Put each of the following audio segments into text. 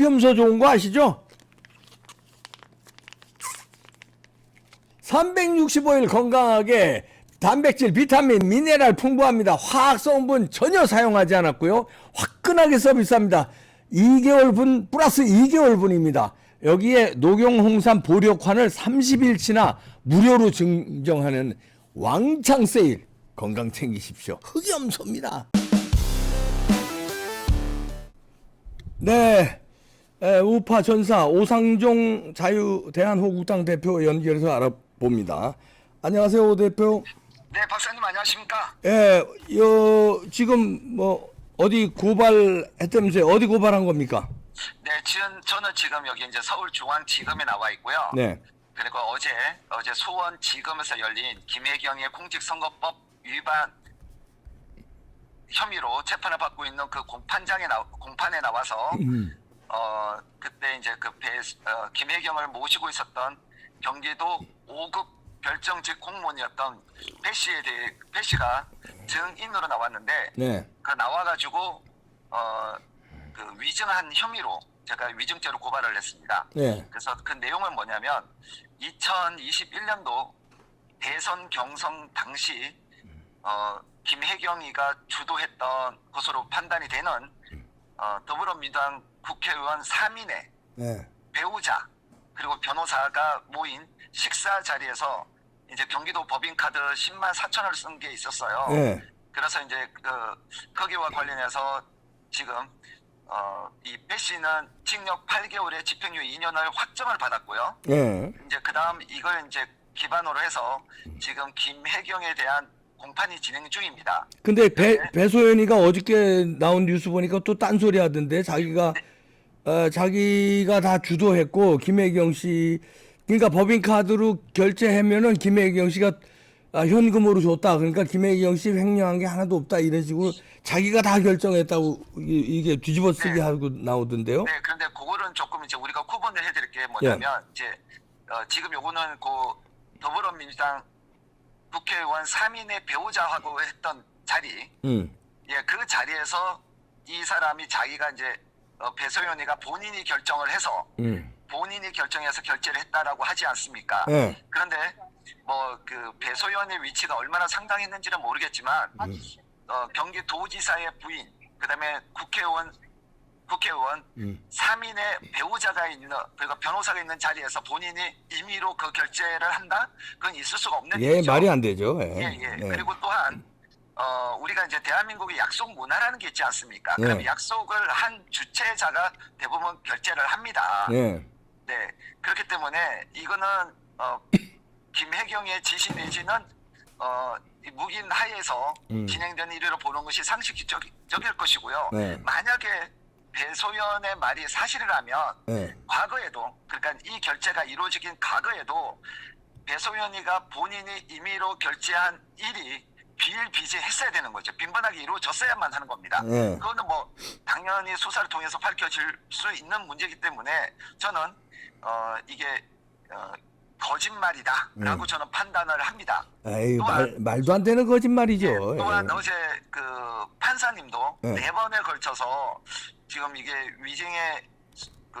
흑염소 좋은 거 아시죠? 365일 건강하게 단백질, 비타민, 미네랄 풍부합니다. 화학 성분 전혀 사용하지 않았고요. 화끈하게 서비스합니다. 2개월분 플러스 2개월분입니다. 여기에 녹용 홍삼 보력환을 30일치나 무료로 증정하는 왕창 세일. 건강 챙기십시오. 흑염소입니다. 네. 에, 우파 전사 오상종 자유 대한호국당 대표 연결해서 알아봅니다. 안녕하세요, 오 대표. 네, 박사님 안녕하십니까? 예, 요 지금 뭐 어디 고발했다면서요? 어디 고발한 겁니까? 네, 지금 저는 지금 여기 이제 서울중앙지검에 나와 있고요. 네. 그리고 어제 어제 수원지검에서 열린 김혜경의 공직선거법 위반 혐의로 재판을 받고 있는 그 공판장에 나 공판에 나와서 음. 어 그때 이제 그 배, 어, 김혜경을 모시고 있었던 경기도 5급 별정직 공무원이었던 배 씨에 대해 배 씨가 증인으로 나왔는데 네. 그 나와가지고 어 그 위증한 혐의로 제가 위증죄로 고발을 했습니다. 네. 그래서 그 내용은 뭐냐면 2021년도 대선 경선 당시 어 김혜경이가 주도했던 것으로 판단이 되는 어 더불어민주당 국회의원 3인의 네. 배우자 그리고 변호사가 모인 식사 자리에서 이제 경기도 법인카드 10만 4천원을 쓴 게 있었어요. 네. 그래서 이제 그 거기와 관련해서 지금 어 이 배 씨는 징역 8개월에 집행유예 2년을 확정을 받았고요. 네. 이제 그다음 이걸 이제 기반으로 해서 지금 김혜경에 대한 공판이 진행 중입니다. 근데 배, 배소연이가 어저께 나온 뉴스 보니까 또 딴소리 하던데 자기가 어, 자기가 다 주도했고 김혜경 씨 그러니까 법인카드로 결제하면은 김혜경 씨가 아, 현금으로 줬다. 그러니까 김혜경 씨 횡령한 게 하나도 없다 이런 식으로 자기가 다 결정했다고 이- 이게 뒤집어 쓰기 네. 하고 나오던데요. 네, 그런데 그거는 조금 이제 우리가 구분을 해드릴 게 뭐냐면 예. 이제 어, 지금 요거는 그 더불어민주당 국회의원 3인의 배우자하고 했던 자리, 음. 예, 그 자리에서 이 사람이 자기가 이제 어, 배소연이가 본인이 결정을 해서 음. 본인이 결정해서 결제를 했다라고 하지 않습니까? 네. 그런데 뭐 그 배소연의 위치가 얼마나 상당했는지는 모르겠지만 어, 경기도지사의 부인, 그다음에 국회의원 국회의원 음. 3인의 배우자가 있는 그러니까 변호사가 있는 자리에서 본인이 임의로 그 결제를 한다? 그건 있을 수가 없는 예, 일이죠. 말이 안 되죠. 예. 예, 예. 네. 그리고 또한 어, 우리가 이제 대한민국의 약속 문화라는 게 있지 않습니까? 네. 그럼 약속을 한 주체자가 대부분 결제를 합니다. 예. 네. 그렇기 때문에 이거는 어, 김혜경의 지시 내지는 어, 이 묵인 하에서 음. 진행된 일으로 보는 것이 상식적일 것이고요. 네. 만약에 배소연의 말이 사실이라면 예. 과거에도 그러니까 이 결제가 이루어지긴 과거에도 배소연이가 본인이 임의로 결제한 일이 비일비재했어야 되는 거죠. 빈번하게 이루어졌어야만 하는 겁니다. 네. 그거는 뭐 당연히 수사를 통해서 밝혀질 수 있는 문제이기 때문에 저는 어 이게 어 거짓말이다라고 음. 저는 판단을 합니다. 에이, 또한- 말, 말도 안 되는 거짓말이죠. 예, 또한 예. 어제 그 판사님도 네. 네 번에 걸쳐서 지금 이게 위증의 그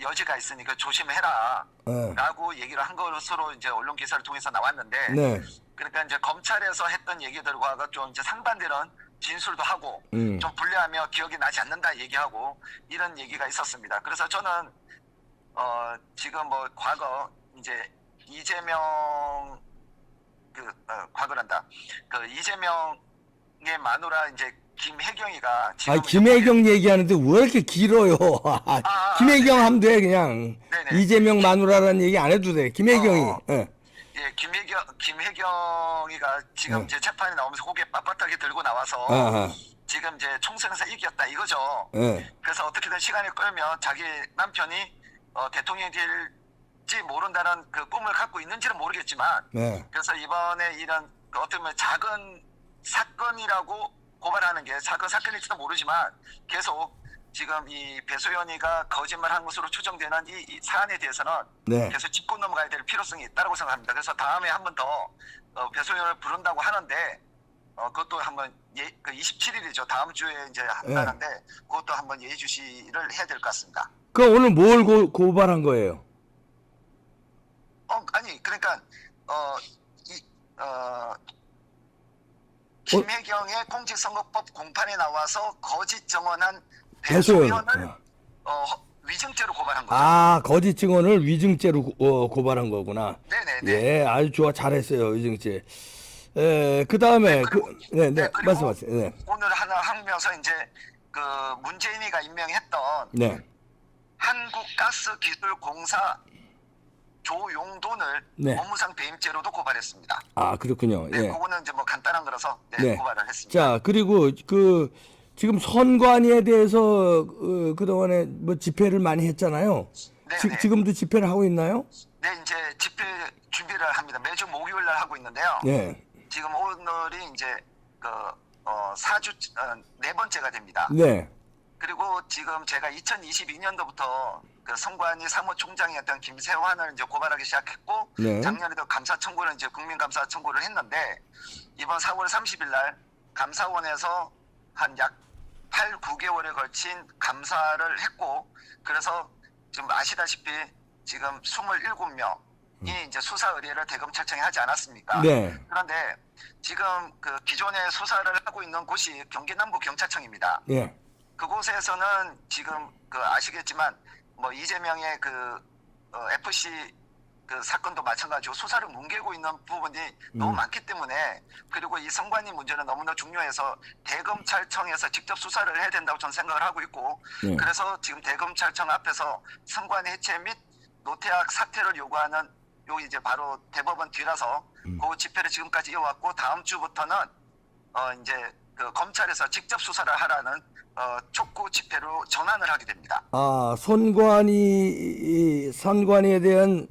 여지가 있으니까 조심해라. 예. 라고 얘기를 한 것으로 이제 언론 기사를 통해서 나왔는데 네. 그러니까 이제 검찰에서 했던 얘기들과 좀 이제 상반되는 진술도 하고 음. 좀 불리하며 기억이 나지 않는다 얘기하고 이런 얘기가 있었습니다. 그래서 저는 어 지금 뭐 과거 이제 이재명 그 어, 과거란다 그 이재명의 마누라 이제 김혜경이가 아, 김혜경 얘기하는데 왜 이렇게 길어요? 아, 아, 김혜경 하면 돼, 그냥. 네네. 이재명 마누라라는 얘기 안 해도 돼. 김혜경이. 어. 예. 예 김혜경 김혜경이가 지금 네. 이제 재판에 나오면서 고개 빳빳하게 들고 나와서 아하. 지금 이제 총선에서 이겼다 이거죠. 예. 그래서 어떻게든 시간이 끌면 자기 남편이 어, 대통령이 될지 모른다는 그 꿈을 갖고 있는지는 모르겠지만 네. 그래서 이번에 이런 그 어떻게 보면 작은 사건이라고 고발하는 게 작은 사건일지도 모르지만 계속 지금 이 배소연이가 거짓말한 것으로 추정되는 이, 이 사안에 대해서는 네. 계속 짚고 넘어가야 될 필요성이 있다고 생각합니다. 그래서 다음에 한 번 더 어, 배소연을 부른다고 하는데 어, 그것도 한번 예, 그 27일이죠. 다음 주에 이제 예. 한다는데 그것도 한번 예의주시를 해야 될 것 같습니다. 그 오늘 뭘 고, 고발한 거예요? 어, 아니 그러니까 어, 이, 어, 김혜경의 공직선거법 공판에 나와서 거짓 정원한 배소연을 어. 어, 허- 위증죄로 고발한 거죠. 아 거짓 증언을 위증죄로 고, 어, 고발한 거구나. 네네네. 예, 아주 좋아 잘했어요 위증죄. 에, 그 다음에 그, 그리고- 네, 네, 네, 그리고 말씀하세요. 네, 오늘 하나 하면서 이제 그 문재인이가 임명했던 네, 한국가스기술공사 조용돈을 네. 업무상 배임죄로도 고발했습니다. 아 그렇군요. 네, 예. 그거는 이제 뭐 간단한 거라서 네, 네. 고발을 했습니다. 자 그리고 그 지금 선관위에 대해서 어, 그 동안에 뭐 집회를 많이 했잖아요. 네, 지, 네. 지 금도 집회를 하고 있나요? 네, 이제 집회 준비를 합니다. 매주 목요일 날 하고 있는데요. 네, 지금 오늘이 이제 그 어, 4주 어, 네 번째가 됩니다. 네, 그리고 지금 제가 2022년도부터 그 선관위 사무총장이었던 김세환을 이제 고발하기 시작했고 네. 작년에도 감사 청구를 이제 국민 감사 청구를 했는데 이번 4월 30일 날 감사원에서 한약 8, 9개월에 걸친 감사를 했고 그래서 지금 아시다시피 지금 27명이 이제 수사 의뢰를 대검찰청에 하지 않았습니까? 음. 네, 그런데 지금 그 기존에 수사를 하고 있는 곳이 경기 남부 경찰청입니다. 예, 그곳에서는 지금 그 아시겠지만 뭐 이재명의 그 어, FC 그 사건도 마찬가지고 수사를 뭉개고 있는 부분이 너무 음. 많기 때문에 그리고 이 선관위 문제는 너무나 중요해서 대검찰청에서 직접 수사를 해야 된다고 저는 생각을 하고 있고 예. 그래서 지금 대검찰청 앞에서 선관위 해체 및 노태악 사퇴를 요구하는 요 이제 바로 대법원 뒤라서 음. 그 집회를 지금까지 이어왔고 다음 주부터는 어 이제 그 검찰에서 직접 수사를 하라는 어 촉구 집회로 전환을 하게 됩니다. 아 선관위 이 선관위에 대한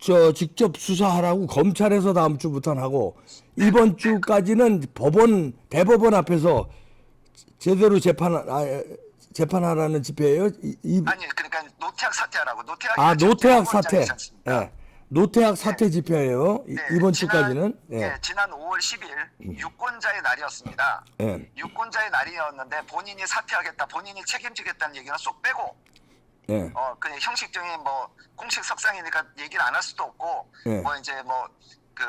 저 직접 수사하라고 검찰에서 다음 주부터는 하고 이번 주까지는 법원 대법원 앞에서 제대로 재판 아, 재판하라는 집회예요. 이, 이- 아니 그러니까 노태악 사퇴하라고 노태악 아 노태학 사퇴. 예. 노태학 사퇴 집회예요. 이- 이번 주까지는. 네, 예. 네, 지난 5월 10일 유권자의 날이었습니다. 예. 유권자의 날이었는데 본인이 사퇴하겠다, 본인이 책임지겠다는 얘기는 쏙 빼고 예. 어, 그 형식적인 뭐 공식 석상이니까 얘기를 안 할 수도 없고 예. 뭐 이제 뭐 그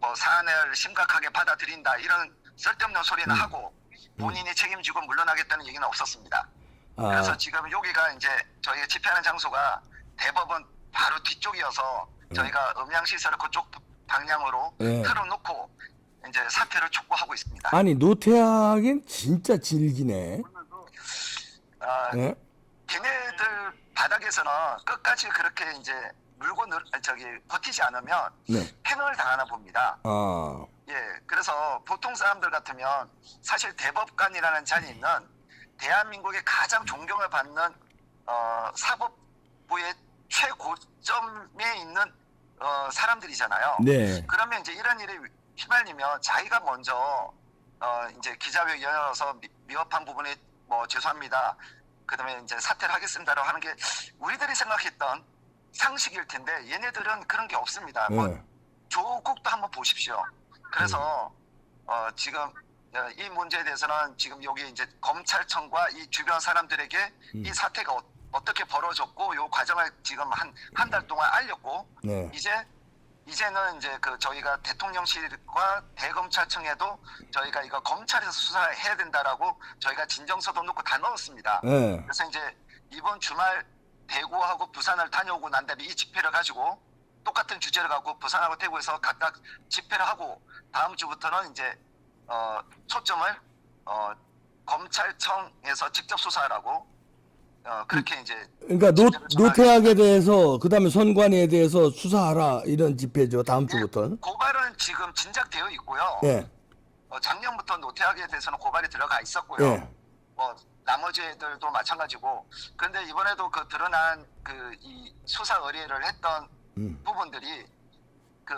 뭐 사안을 심각하게 받아들인다 이런 쓸데없는 소리는 음. 하고 본인이 책임지고 물러나겠다는 얘기는 없었습니다. 그래서 아. 지금 여기가 이제 저희가 집회하는 장소가 대법원 바로 뒤쪽이어서 저희가 음향 시설을 그쪽 방향으로 예. 틀어놓고 이제 사퇴를 촉구하고 있습니다. 아니 노태학은 진짜 질기네. 아, 예. 바닥에서는 끝까지 그렇게 이제 아니, 저기 버티지 않으면 네. 패널 당하나 봅니다. 아. 예, 그래서 보통 사람들 같으면 사실 대법관이라는 자리는 대한민국의 가장 존경을 받는 어, 사법부의 최고점에 있는 어, 사람들이잖아요. 네. 그러면 이제 이런 일에 휘말리면 자기가 먼저 어 이제 기자회견 열어서 미- 미흡한 부분에 뭐 죄송합니다. 그다음에 이제 사퇴를 하겠습니다라고 하는 게 우리들이 생각했던 상식일 텐데 얘네들은 그런 게 없습니다. 뭐 네. 조국도 한번 보십시오. 그래서 어 지금 어, 이 문제에 대해서는 지금 여기 이제 검찰청과 이 주변 사람들에게 음. 이 사태가 어, 어떻게 벌어졌고 요 과정을 지금 한 한 달 동안 알렸고 네. 이제 이제는 이제 그 저희가 대통령실과 대검찰청에도 저희가 이거 검찰에서 수사해야 된다라고 저희가 진정서도 넣고 다 넣었습니다. 네. 그래서 이제 이번 주말 대구하고 부산을 다녀오고 난 다음에 이 집회를 가지고 똑같은 주제를 갖고 부산하고 대구에서 각각 집회를 하고 다음 주부터는 이제 어 초점을 어 검찰청에서 직접 수사하라고 어 그렇게 이제 그러니까 노, 노태학에 대해서 그다음에 선관위에 대해서 수사하라 이런 집회죠 다음 주부터는. 고발은 지금 진작되어 있고요. 예. 어, 작년부터 노태학에 대해서는 고발이 들어가 있었고요. 예. 뭐 나머지 애들도 마찬가지고. 그런데 이번에도 그 드러난 그 이 수사 의뢰를 했던 음. 부분들이 그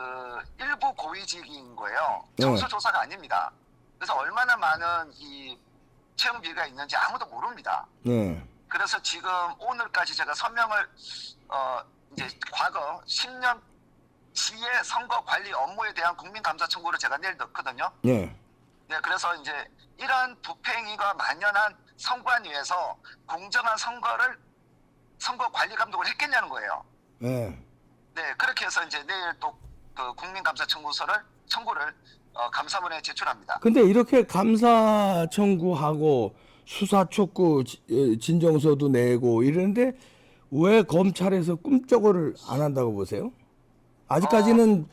일부 고위직인 거예요. 네. 정수 조사가 아닙니다. 그래서 얼마나 많은 이 채용 비리가 있는지 아무도 모릅니다. 네. 그래서 지금 오늘까지 제가 서명을 어 이제 과거 10년 지의 선거 관리 업무에 대한 국민 감사 청구를 제가 내일 넣거든요. 예. 네, 그래서 이제 이러한 부패행위가 만연한 선관위에서 공정한 선거를 선거 관리 감독을 했겠냐는 거예요. 예. 네, 그렇게 해서 이제 내일 또 그 국민 감사 청구서를 청구를 어, 감사원에 제출합니다. 근데 이렇게 감사 청구하고 수사 촉구 지- 어, 진정서도 내고 이러는데 왜 검찰에서 꿈쩍을 안 한다고 보세요? 아직까지는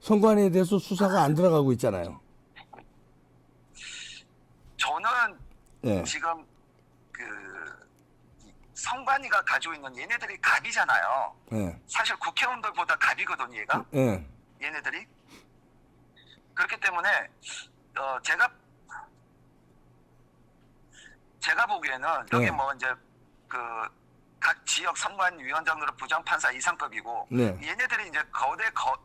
선관위에 대해서 수사가 안 들어가고 있잖아요. 저는 예. 지금 그이 선관위가 가지고 있는 얘네들이 갑이잖아요. 예. 사실 국회의원들보다 갑이거든요, 얘가. 예. 얘네들이. 그렇기 때문에 어 제가 제가 보기에는 여기 네. 뭐 이제 그 각 지역 선관위원장으로 부장판사 이상급이고 네. 얘네들이 이제 거대 거,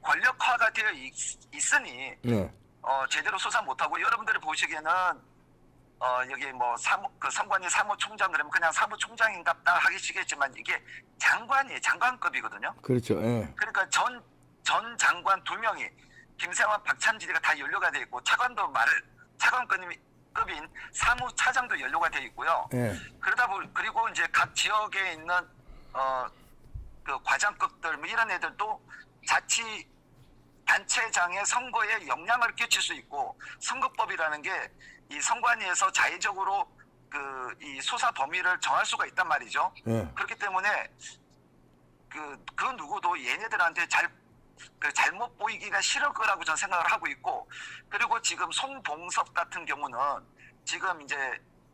권력화가 되어 있, 있으니 예. 어, 제대로 수사 못하고 여러분들이 보시기에는 어, 여기 뭐 사무 그 선관위 사무총장 그러면 그냥 사무총장인갑다 하시겠지만 이게 장관이 장관급이거든요. 그렇죠. 예. 그러니까 전, 전 장관 두 명이 김세환, 박찬진이가 다 연료가 돼 있고 차관도 말을 차관급인 급인 사무차장도 연료가 돼 있고요. 예. 그러다 보니 그리고 이제 각 지역에 있는 어 그 과장급들 뭐 이런 애들도 자치 단체장의 선거에 영향을 끼칠 수 있고 선거법이라는 게 이 선관위에서 자의적으로 그 이 수사 범위를 정할 수가 있단 말이죠. 예. 그렇기 때문에 그, 그 누구도 얘네들한테 잘, 그 잘못 보이기가 싫을 거라고 저는 생각을 하고 있고, 그리고 지금 송봉섭 같은 경우는 지금 이제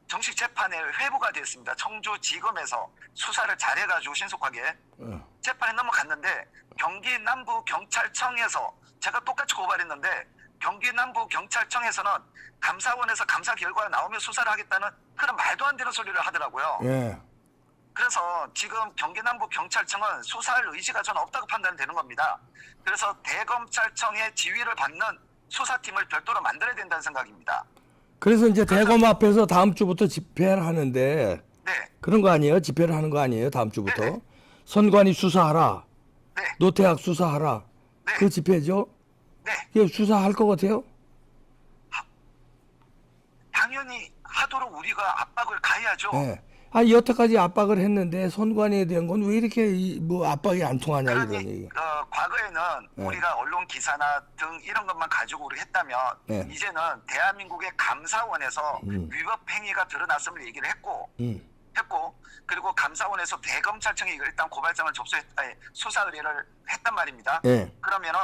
정식 재판에 회부가 됐습니다. 청주지검에서 수사를 잘해가지고 신속하게 예. 재판에 넘어갔는데 경기 남부 경찰청에서 제가 똑같이 고발했는데 경기 남부 경찰청에서는 감사원에서 감사 결과가 나오면 수사를 하겠다는 그런 말도 안 되는 소리를 하더라고요. 예. 그래서 지금 경기 남부 경찰청은 수사할 의지가 저는 없다고 판단되는 겁니다. 그래서 대검찰청의 지휘를 받는 수사팀을 별도로 만들어야 된다는 생각입니다. 그래서 이제 대검 앞에서 다음 주부터 집회를 하는데 네, 그런 거 아니에요? 집회를 하는 거 아니에요? 다음 주부터 네네. 선관위 수사하라, 네, 노태학 수사하라. 네, 그 집회죠? 네. 수사할 것 같아요? 당연히 하도록 우리가 압박을 가해야죠. 예. 아 여태까지 압박을 했는데 선관위에 대한 건 왜 이렇게 이- 뭐 압박이 안 통하냐 이런 그러니 얘기. 어, 과거에는 네. 우리가 언론 기사나 등 이런 것만 가지고 우리 했다면 네. 이제는 대한민국의 감사원에서 음. 위법 행위가 드러났음을 얘기를 했고 음. 했고 그리고 감사원에서 대검찰청에 이걸 일단 고발장을 접수했 아니, 수사 의뢰를 했단 말입니다. 예. 그러면은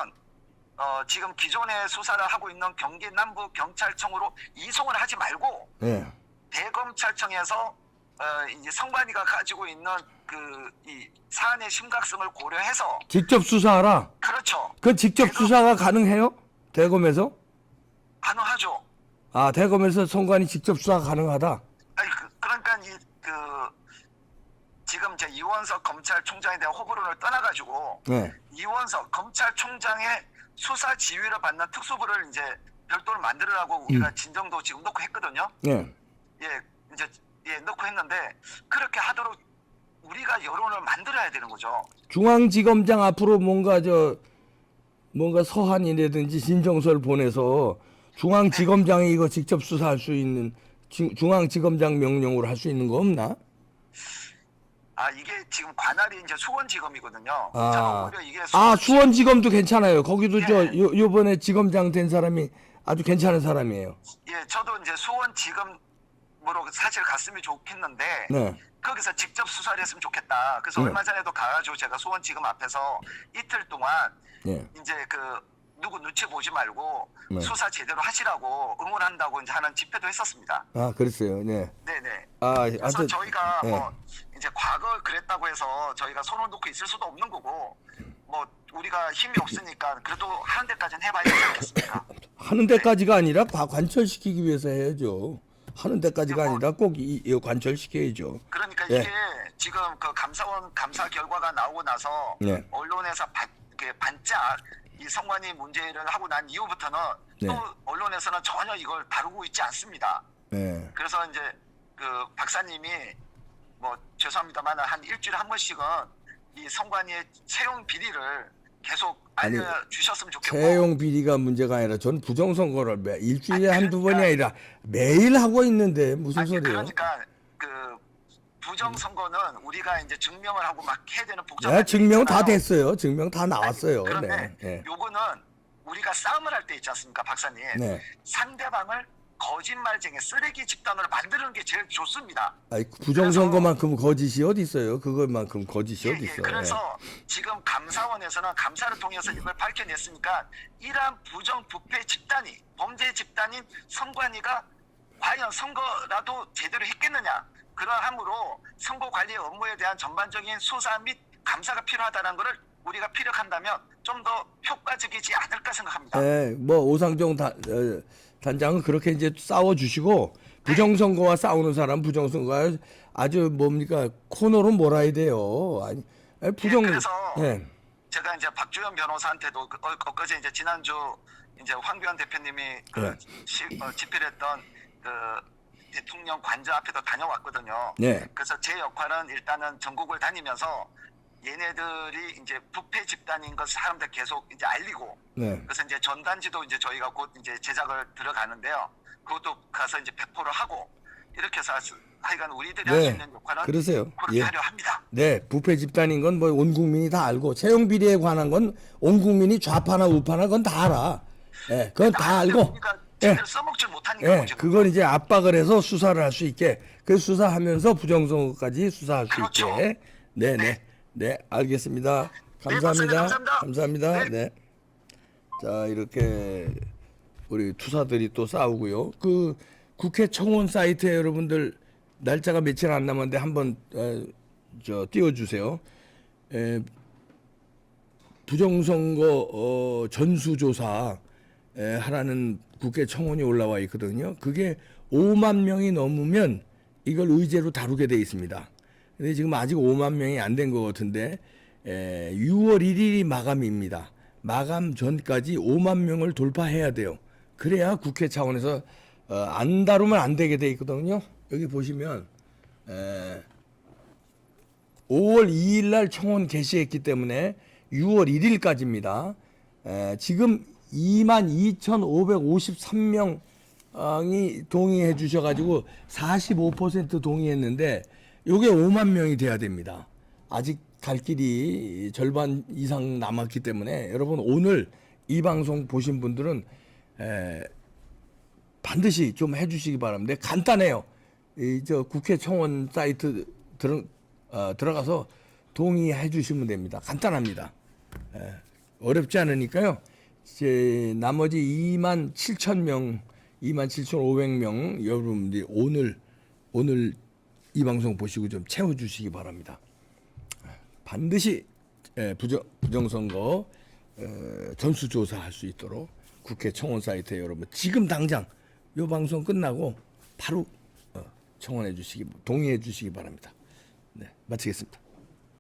어, 지금 기존에 수사를 하고 있는 경기 남부 경찰청으로 이송을 하지 말고 예. 대검찰청에서 어, 이제 선관위가 가지고 있는 그 이 사안의 심각성을 고려해서 직접 수사하라. 그렇죠 그 직접 수사가 가능해요? 대검에서? 가능하죠. 아 대검에서 선관위 직접 수사가 가능하다. 아니 그, 그러니까 이 그 지금 이제 이원석 검찰총장에 대한 호불호를 떠나가지고 예. 이원석 검찰총장의 수사 지휘를 받는 특수부를 이제 별도로 만들으라고 우리가 진정도 지금 놓고 했거든요. 예. 예, 이제 예 놓고 했는데 그렇게 하도록 우리가 여론을 만들어야 되는 거죠. 중앙지검장 앞으로 뭔가 저 뭔가 서한이라든지 진정서를 보내서 중앙지검장이 이거 직접 수사할 수 있는 지- 중앙지검장 명령으로 할 수 있는 거 없나? 아 이게 지금 관할이 이제 수원지검이거든요. 아. 저는 오히려 이게 아 수원- 수원지검도 괜찮아요. 거기도 저 예. 요, 요번에 지검장 된 사람이 아주 괜찮은 사람이에요. 예, 저도 이제 수원지검 으로 사실 갔으면 좋겠는데 네. 거기서 직접 수사를 했으면 좋겠다. 그래서 네. 얼마 전에도 가가지고 제가 수원지검 앞에서 이틀 동안 예. 이제 그 누구 눈치 보지 말고 네. 수사 제대로 하시라고 응원한다고 이제 하는 집회도 했었습니다. 아 그랬어요. 네. 네네. 아, 그래서 하여튼 저희가 예. 뭐 이제 과거 그랬다고 해서 저희가 손을 놓고 있을 수도 없는 거고 뭐 우리가 힘이 없으니까 그래도 하는 데까지는 해봐야 되지 않겠습니까? 하는 데까지가 아니라 과- 관철시키기 위해서 해야죠. 하는 데까지가 아니라 꼭 이, 이 관철시켜야죠. 그러니까 예. 이게 지금 그 감사원 감사 결과가 나오고 나서 네. 언론에서 바, 그 반짝 이 성관이 문제를 하고 난 이후부터는 네. 또 언론에서는 전혀 이걸 다루고 있지 않습니다. 네. 그래서 이제 그 박사님이 뭐 죄송합니다만 한 일주일에 한 번씩은 이 성관이의 채용 비리를 계속 아니, 알려주셨으면 좋겠고 채용 비리가 문제가 아니라 전 부정선거를 매, 일주일에 아니, 한두 번이 그러니까- 아니라 매일 하고 있는데 무슨 아니, 소리예요? 그러니까 그 부정 선거는 우리가 이제 증명을 하고 막 해야 되는 복잡한 네, 일이 증명 다 있잖아요. 됐어요. 증명 다 나왔어요. 그런데 네. 네. 요거는 우리가 싸움을 할 때 있지 않습니까, 박사님? 네. 상대방을 거짓말쟁이 쓰레기 집단으로 만드는 게 제일 좋습니다. 아니, 부정선거만큼 거짓이 어디 있어요? 그것만큼 거짓이 예, 어디 예. 있어요? 그래서 지금 감사원에서는 감사를 통해서 이걸 밝혀냈으니까 이러한 부정 부패 집단이 범죄 집단인 선관위가 과연 선거라도 제대로 했겠느냐 그러함으로 선거 관리 업무에 대한 전반적인 수사 및 감사가 필요하다는 것을 우리가 피력한다면 좀 더 효과적이지 않을까 생각합니다. 네, 뭐 오상종 단, 어, 단장은 그렇게 이제 싸워 주시고 부정선거와 싸우는 사람 부정선거와 아주 뭡니까 코너로 몰아야 돼요. 아니, 부정. 예, 그래서 네. 제가 이제 박주현 변호사한테도 그, 어, 엊그제 이제 지난주 이제 황교안 대표님이 그 네. 시, 어, 집필했던 그 대통령 관저 앞에도 다녀왔거든요. 네. 그래서 제 역할은 일단은 전국을 다니면서 얘네들이 이제 부패 집단인 것을 사람들 계속 이제 알리고 네. 그래서 이제 전단지도 이제 저희가 곧 이제 제작을 들어가는데요. 그것도 가서 이제 배포를 하고 이렇게 해서 하여간 우리들이 할수 네. 있는 역할은 그러세요. 그렇게 예. 하려 합니다. 네, 부패 집단인 건 뭐 온 국민이 다 알고 채용 비리에 관한 건 온 국민이 좌파나 우파나 그건 다 알아. 예, 그건 다 알고. 예, 제대로 써먹질 못하니까 예. 그걸 이제 압박을 해서 수사를 할 수 있게 그 수사하면서 부정선거까지 수사할 수 그렇죠. 있게. 네, 네, 네, 알겠습니다. 감사합니다. 박사님, 감사합니다. 감사합니다. 네. 자, 이렇게 우리 투사들이 또 싸우고요. 그 국회 청원 사이트에 여러분들 날짜가 며칠 안 남았는데 한번 어, 저 띄워주세요. 에, 부정선거 어, 전수조사 에, 하라는 국회 청원이 올라와 있거든요. 그게 5만 명이 넘으면 이걸 의제로 다루게 돼 있습니다. 근데 지금 아직 5만 명이 안 된 것 같은데 에, 6월 1일이 마감입니다. 마감 전까지 5만 명을 돌파해야 돼요. 그래야 국회 차원에서 어, 안 다루면 안 되게 돼 있거든요. 여기 보시면 에, 5월 2일 날 청원 개시했기 때문에 6월 1일까지입니다. 지금 22,553명이 동의해 주셔가지고 45% 동의했는데 요게 5만 명이 돼야 됩니다. 아직 갈 길이 절반 이상 남았기 때문에 여러분 오늘 이 방송 보신 분들은 에, 반드시 좀 해주시기 바랍니다. 간단해요. 이 저 국회 청원 사이트 들어 어, 들어가서 동의해 주시면 됩니다. 간단합니다. 예, 어렵지 않으니까요. 이제 나머지 2만 7천 명, 2만 7,500명 여러분들이 오늘 오늘 이 방송 보시고 좀 채워 주시기 바랍니다. 반드시 예, 부정 부정선거 어, 전수조사할 수 있도록 국회 청원 사이트에 여러분 지금 당장 이 방송 끝나고 바로 어, 청원해 주시기 동의해 주시기 바랍니다. 네, 마치겠습니다.